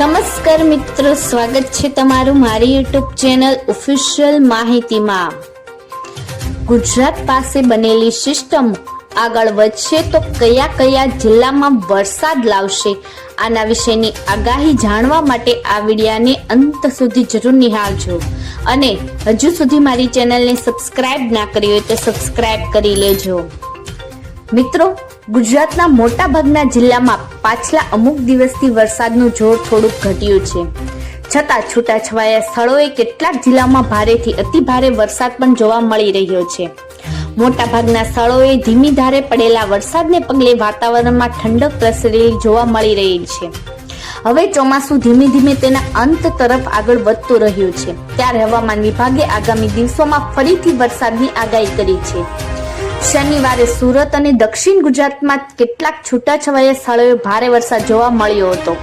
નમસ્કાર મિત્રો, સ્વાગત છે તમારું મારી યુટ્યુબ ચેનલ ઓફિશિયલ માહિતીમાં. ગુજરાત પાસે બનેલી સિસ્ટમ આગળ વધશે તો કયા કયા જિલ્લામાં વરસાદ લાવશે, આના વિશેની આગાહી જાણવા માટે આ વિડિયાને અંત સુધી જરૂર નિહાળજો. અને હજુ સુધી મારી ચેનલને સબસ્ક્રાઇબ ના કરી હોય તો સબસ્ક્રાઇબ કરી લેજો. મિત્રો ગુજરાતના મોટા ભાગના જિલ્લામાં પાછલા અમુક દિવસથી વરસાદનું જોર થોડુંક ઘટ્યું છે. છતાં છૂટાછવાયા સ્થળોએ કેટલાક જિલ્લામાં ભારેથી અતિ ભારે વરસાદ પણ જોવા મળી રહ્યો છે. મોટા ભાગના સ્થળોએ ધીમી ધારે પડેલા વરસાદને પગલે વાતાવરણમાં ઠંડક પ્રસરેલી જોવા મળી રહી છે. હવે ચોમાસું ધીમે ધીમે તેના અંત તરફ આગળ વધતું રહ્યું છે. ત્યારે હવામાન વિભાગે આગામી દિવસોમાં ફરીથી વરસાદની આગાહી કરી છે. શનિવારે સુરત અને દક્ષિણ ગુજરાતમાં કેટલાક છૂટાછવાયા સ્થળોએ ભારે વરસાદ જોવા મળ્યો હતો.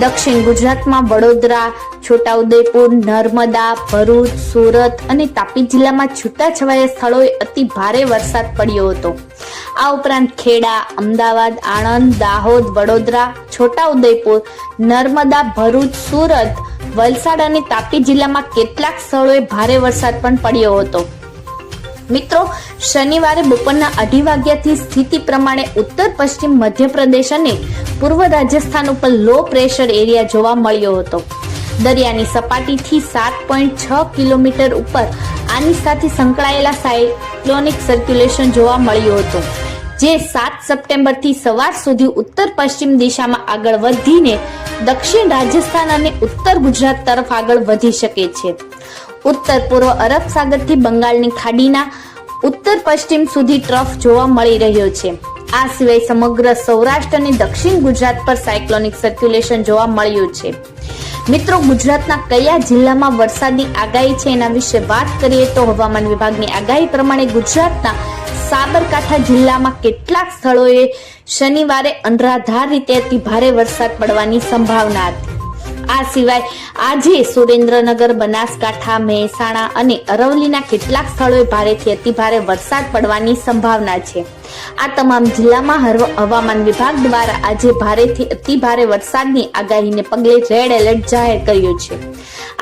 દક્ષિણ ગુજરાતમાં વડોદરા, છોટાઉદેપુર, નર્મદા, ભરૂચ, સુરત અને તાપી જિલ્લામાં છૂટાછવાયા સ્થળોએ અતિ ભારે વરસાદ પડ્યો હતો. આ ઉપરાંત ખેડા, અમદાવાદ, આણંદ, દાહોદ, વડોદરા, છોટાઉદેપુર, નર્મદા, ભરૂચ, સુરત, વલસાડ અને તાપી જિલ્લામાં કેટલાક સ્થળોએ ભારે વરસાદ પણ પડ્યો હતો. મિત્રો, શનિવારે બપોરના અઢી વાગ્યાથી સ્થિતિ પ્રમાણે ઉત્તર પશ્ચિમ મધ્યપ્રદેશ અને પૂર્વ રાજસ્થાન ઉપર લો પ્રેશર એરિયા જોવા મળ્યો હતો. દરિયાની સપાટીથી સાત પોઈન્ટ છ કિલોમીટર ઉપર આની સાથે સંકળાયેલા સાયક્લોનિક સર્ક્યુલેશન જોવા મળ્યું હતું, જે સાત સપ્ટેમ્બરથી સવાર સુધી ઉત્તર પશ્ચિમ દિશામાં આગળ વધીને દક્ષિણ રાજસ્થાન અને ઉત્તર ગુજરાત તરફ આગળ વધી શકે છે. ઉત્તર પૂર્વ અરબ સાગરથી બંગાળની ખાડીના ઉત્તર પશ્ચિમ સુધી ટ્રફ જોવા મળી રહ્યો છે. આ સિવાય સમગ્ર સૌરાષ્ટ્ર અને દક્ષિણ ગુજરાત પર સાયક્લોનિક સર્ક્યુલેશન જોવા મળ્યું છે. મિત્રો, ગુજરાતના કયા જિલ્લામાં વરસાદની આગાહી છે એના વિશે વાત કરીએ તો હવામાન વિભાગની આગાહી પ્રમાણે ગુજરાતના સાબરકાંઠા જિલ્લામાં કેટલાક સ્થળોએ શનિવારે અનરાધાર રીતે અતિ ભારે વરસાદ પડવાની સંભાવના હતી. આ સિવાય આજે સુરેન્દ્રનગર, બનાસકાંઠા, મહેસાણા અને અરવલ્લીના કેટલાક સ્થળોએ ભારેથી અતિભારે વરસાદ પડવાની સંભાવના છે. આ તમામ જિલ્લામાં હવામાન વિભાગ દ્વારા આજે ભારેથી અતિભારે વરસાદની આગાહીને પગલે રેડ એલર્ટ જાહેર કર્યું છે.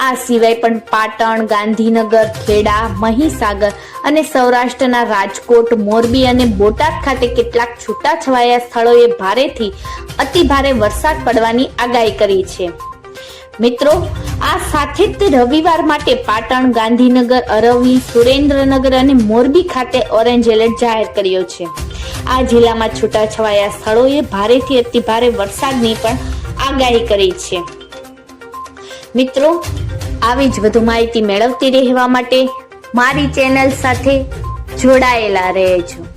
આ સિવાય પણ પાટણ, ગાંધીનગર, ખેડા, મહીસાગર અને સૌરાષ્ટ્રના રાજકોટ, મોરબી અને બોટાદ ખાતે કેટલાક છૂટાછવાયા સ્થળોએ ભારેથી અતિભારે વરસાદ પડવાની આગાહી કરી છે. મિત્રો, આ સાથે જ રવિવાર માટે પાટણ, ગાંધીનગર અરવલી સુરેન્દ્રનગર અને મોરબી ખાતે ઓરેન્જ એલર્ટ જાહેર કર્યો છે. આ જિલ્લામાં છૂટાછવાયા સ્થળોએ ભારેથી અતિ ભારે વરસાદની પણ આગાહી કરી છે. મિત્રો, આવી જ વધુ માહિતી મેળવતી રહેવા માટે મારી ચેનલ સાથે જોડાયેલા રહેજો.